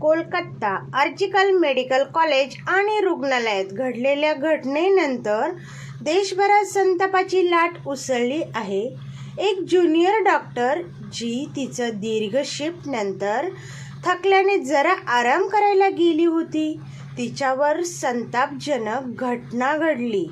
Kolkata आर्जिकल medical college आणि रुग्णालयात घडलेल्या घटनेनंतर देशभरात संतापाची लाट उसळली आहे. एक ज्युनियर डॉक्टर जी तिचं दीर्घ शिफ्टनंतर थकल्याने जरा आराम करायला गेली होती. तिच्यावर संतापजनक घटना घडली.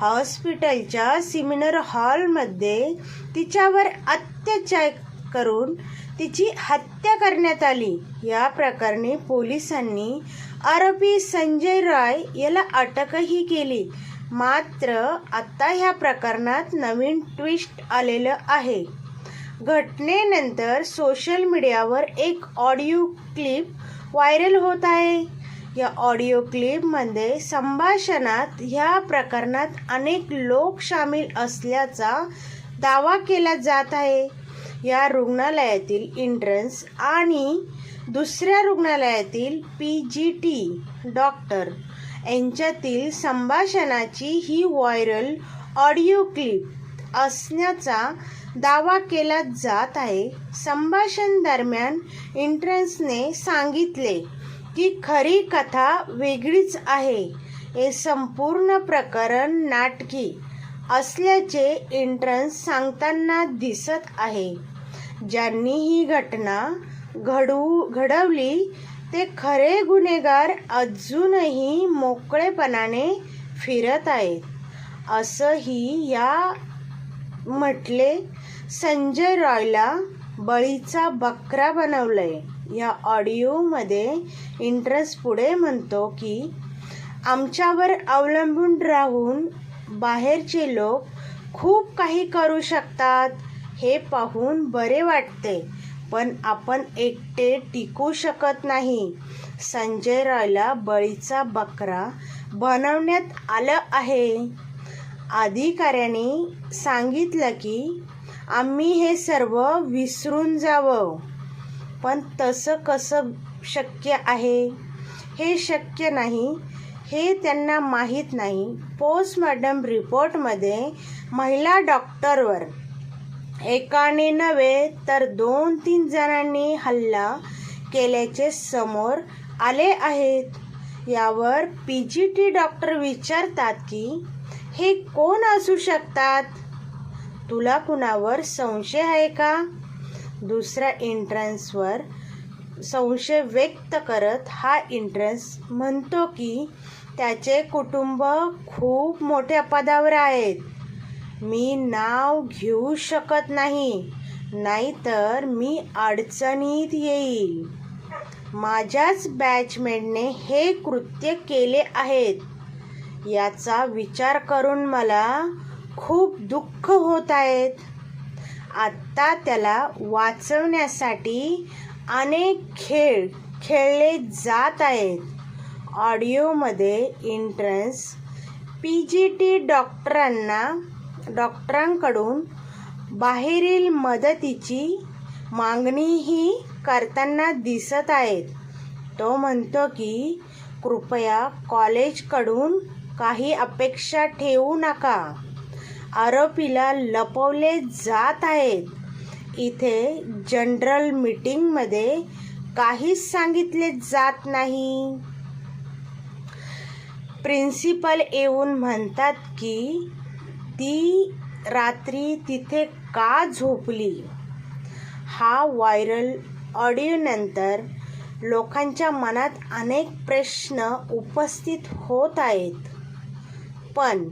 हॉस्पिटलच्या सिमिनर हॉलमध्ये तिच्यावर अत्याचार करून तिची हत्या करण्यात आली. या प्रकरणी पोलिसांनी आरोपी संजय राय याला अटकही केली. मात्र आता ह्या प्रकरणात नवीन ट्विस्ट आलेलं आहे. घटनेनंतर सोशल मीडियावर एक ऑडिओ क्लिप व्हायरल होत आहे. या ऑडिओ क्लिपमध्ये संभाषणात ह्या प्रकरणात अनेक लोक सामील असल्याचा दावा केला जात आहे. या रुग्णालयातील इंट्रन्स आणि दुसऱ्या रुग्णालयातील पी जी टी डॉक्टर यांच्यातील संभाषणाची ही व्हायरल ऑडिओ क्लिप असण्याचा दावा केला जात आहे. संभाषण दरम्यान इंट्रन्सने सांगितले की खरी कथा वेगळीच आहे. हे संपूर्ण प्रकरण नाटकी असल्याचे इंट्रन्स सांगताना दिसत आहे. ज्यांनी ही घटना घडू घडवली ते खरे गुन्हेगार अजूनही मोकळेपणाने फिरत आहेत. असंही या म्हटले संजय रॉयला बळीचा बकरा बनवलंय. या ऑडिओमध्ये इंटरेस्ट पुढे म्हणतो की आमच्यावर अवलंबून राहून बाहेरचे लोक खूप काही करू शकतात. हे पाहून बरे वाटते. पण आपण एकटे टिकू शकत नाही. संजय रॉयला बळीचा बकरा बनवण्यात आलं आहे. अधिकाऱ्यांनी सांगितलं की आम्ही हे सर्व विसरून जावं. पण तसं कसं शक्य आहे? हे शक्य नाही. हे त्यांना माहीत नाही. पोस्टमॉर्टम रिपोर्टमध्ये महिला डॉक्टरवर एकाने नव्हे तर दोन तीन जणांनी हल्ला केल्याचे समोर आले आहेत. यावर पी जी टी डॉक्टर विचारतात की हे कोण असू शकतात? तुला कुणावर संशय आहे का? दुसऱ्या एंट्रन्सवर संशय व्यक्त करत हा एंट्रन्स म्हणतो की त्याचे कुटुंब खूप मोठ्या पदावर आहेत. मी नाव घेऊ शकत नाही नाहीतर मी अडचणीत येईल. माझ्याच बॅचमेटने हे कृत्य केले आहेत. याचा विचार करून मला खूप दुःख होत आहेत. आत्ता त्याला वाचवण्यासाठी अनेक खेळ खेळले जात आहेत. ऑडिओमध्ये इंट्रन्स पी जी टी डॉक्टरांना डॉक्टरांकडून बाहेरील मदतीची मागणीही करताना दिसत आहेत. तो म्हणतो की कृपया कॉलेजकडून काही अपेक्षा ठेवू नका. आरोपीला लपवले जात आहेत. इथे जनरल मीटिंगमध्ये काहीच सांगितले जात नाही. प्रिन्सिपल येऊन म्हणतात की ती रात्री तिथे का झोपली? हा व्हायरल ऑडिओनंतर लोकांच्या मनात अनेक प्रश्न उपस्थित होत आहेत. पण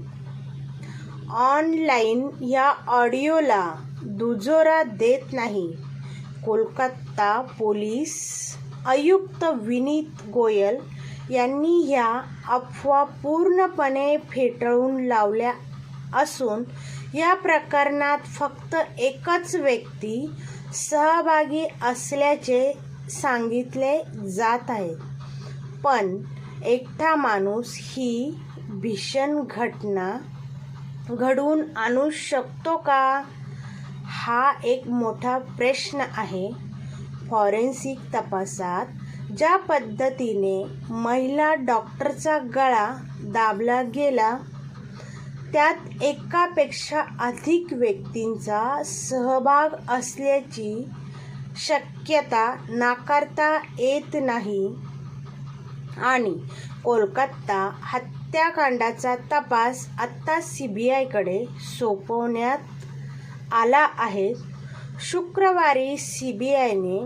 ऑनलाईन या ऑडिओला दुजोरा देत नाही. कोलकाता पोलीस आयुक्त विनीत गोयल यांनी ह्या अफवा पूर्णपणे फेटाळून लावल्या असून या प्रकरणात फक्त एकच व्यक्ती सहभागी असल्याचे सांगितले जात आहे. पण एकटा माणूस ही भीषण घटना घडवून आणू शकतो का? हा एक मोठा प्रश्न आहे. फॉरेन्सिक तपासात ज्या पद्धतीने महिला डॉक्टरचा गळा दाबला गेला त्यात एकापेक्षा अधिक व्यक्तींचा सहभाग असल्याची शक्यता नाकारता येत नाही आणि कोलकाता हत्याकांडाचा तपास आत्ता सी बी आयकडे सोपवण्यात आला आहे. शुक्रवारी सी बी आयने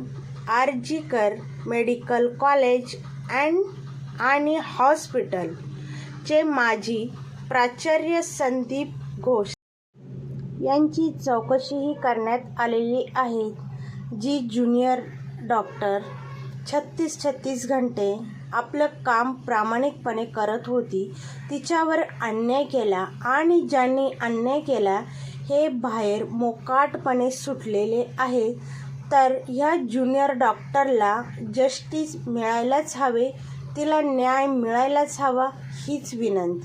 आरजीकर मेडिकल कॉलेज अँड आणि हॉस्पिटलचे माजी प्राचार्य संदीप घोष यांची चौकशीही करण्यात आलेली आहे जी ज्युनियर डॉक्टर छत्तीस छत्तीस घंटे आपलं काम प्रामाणिकपणे करत होती. तिच्यावर अन्याय केला आणि ज्यांनी अन्याय केला हे बाहेर मोकाटपणे सुटलेले आहे. तर ह्या ज्युनियर डॉक्टरला जस्टिस मिळायलाच हवे तिला न्याय मिळायलाच हवा हीच विनंती.